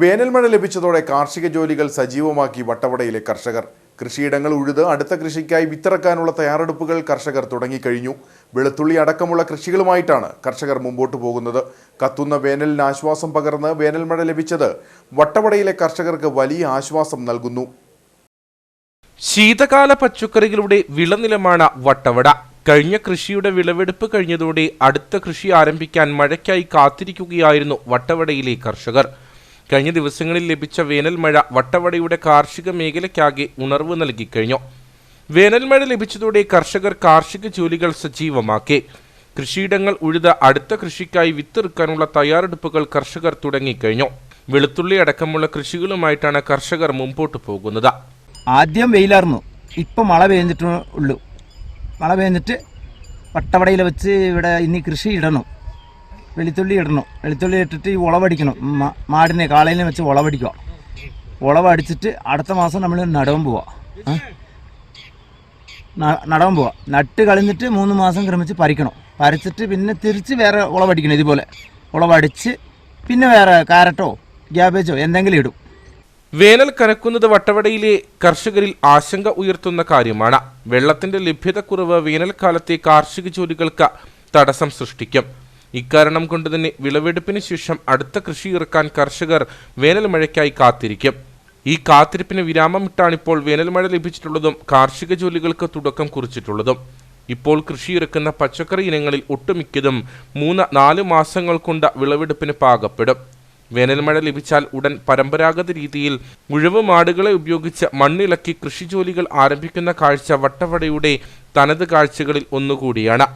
വേനൽമഴ ലഭിച്ചതോടെ കാർഷിക ജോലികൾ സജീവമാക്കി വട്ടവടയിലെ കർഷകർ. കൃഷിയിടങ്ങൾ ഉഴുത് അടുത്ത കൃഷിക്കായി വിത്തിറക്കാനുള്ള തയ്യാറെടുപ്പുകൾ കർഷകർ തുടങ്ങിക്കഴിഞ്ഞു. വെളുത്തുള്ളി അടക്കമുള്ള കൃഷികളുമായിട്ടാണ് കർഷകർ മുമ്പോട്ട് പോകുന്നത്. കത്തുന്ന വേനലിന് ആശ്വാസം പകർന്ന് വേനൽമഴ ലഭിച്ചത് വട്ടവടയിലെ കർഷകർക്ക് വലിയ ആശ്വാസം നൽകുന്നു. ശീതകാല പച്ചക്കറികളുടെ വിളനിലമാണ് വട്ടവട. കഴിഞ്ഞ കൃഷിയുടെ വിളവെടുപ്പ് കഴിഞ്ഞതോടെ അടുത്ത കൃഷി ആരംഭിക്കാൻ മഴയ്ക്കായി കാത്തിരിക്കുകയായിരുന്നു വട്ടവടയിലെ കർഷകർ. കഴിഞ്ഞ ദിവസങ്ങളിൽ ലഭിച്ച വേനൽ മഴ വട്ടവടയുടെ കാർഷിക മേഖലയ്ക്കാകെ ഉണർവ് നൽകിക്കഴിഞ്ഞു വേനൽ മഴ ലഭിച്ചതോടെ കർഷകർ കാർഷിക ജോലികൾ സജീവമാക്കി. കൃഷിയിടങ്ങൾ ഉഴുത അടുത്ത കൃഷിക്കായി വിത്തിറക്കാനുള്ള തയ്യാറെടുപ്പുകൾ കർഷകർ തുടങ്ങിക്കഴിഞ്ഞു വെളുത്തുള്ളി അടക്കമുള്ള കൃഷികളുമായിട്ടാണ് കർഷകർ മുമ്പോട്ട് പോകുന്നത്. ആദ്യം വെയിലായിരുന്നു. ഇപ്പം മഴ പെയ്ഞ്ഞിട്ട് ഉള്ളു മഴ പെയ്ഞ്ഞിട്ട് വട്ടവടയിൽ വെച്ച് ഇവിടെ ഇനി കൃഷി ഇടണം. വെളുത്തുള്ളി ഇടണം. വെളുത്തുള്ളി ഇട്ടിട്ട് ഈ ഉളവടിക്കണം മാടിനെ കാളയിനെ വെച്ച് ഉളവടിക്കുക ഉളവടിച്ചിട്ട് അടുത്ത മാസം നമ്മൾ നടവും പോവാ? നടവൻ പോവാ. നട്ട് കളഞ്ഞിട്ട് മൂന്ന് മാസം ക്രമിച്ച് പരിക്കണം പറിച്ചിട്ട് പിന്നെ തിരിച്ച് വേറെ ഉളവടിക്കണം ഇതുപോലെ. ഉളവടിച്ച് പിന്നെ വേറെ കാരറ്റോ ഗ്യാബേജോ എന്തെങ്കിലും ഇടും. വേനൽ കനക്കുന്നത് വട്ടവടയിലെ കർഷകരിൽ ആശങ്ക ഉയർത്തുന്ന കാര്യമാണ്. വെള്ളത്തിന്റെ ലഭ്യതക്കുറവ് വേനൽക്കാലത്തെ കാർഷിക ജോലികൾക്ക് തടസ്സം സൃഷ്ടിക്കും. ഇക്കാരണം കൊണ്ട് തന്നെ വിളവെടുപ്പിന് ശേഷം അടുത്ത കൃഷി ഇറക്കാൻ കർഷകർ വേനൽ മഴയ്ക്കായി കാത്തിരിക്കും. ഈ കാത്തിരിപ്പിന് വിരാമമിട്ടാണിപ്പോൾ വേനൽ മഴ ലഭിച്ചിട്ടുള്ളതും കാർഷിക ജോലികൾക്ക് തുടക്കം കുറിച്ചിട്ടുള്ളതും. ഇപ്പോൾ കൃഷി ഇറക്കുന്ന പച്ചക്കറി ഇനങ്ങളിൽ ഒട്ടുമിക്കതും മൂന്ന് നാല് മാസങ്ങൾ കൊണ്ട് വിളവെടുപ്പിന് പാകപ്പെടും. വേനൽമഴ ലഭിച്ചാൽ ഉടൻ പരമ്പരാഗത രീതിയിൽ ഉഴവ് മാടുകളെ ഉപയോഗിച്ച് മണ്ണിളക്കി കൃഷിജോലികൾ ആരംഭിക്കുന്ന കാഴ്ച വട്ടവടയുടെ തനത് കാഴ്ചകളിൽ ഒന്നുകൂടിയാണ്.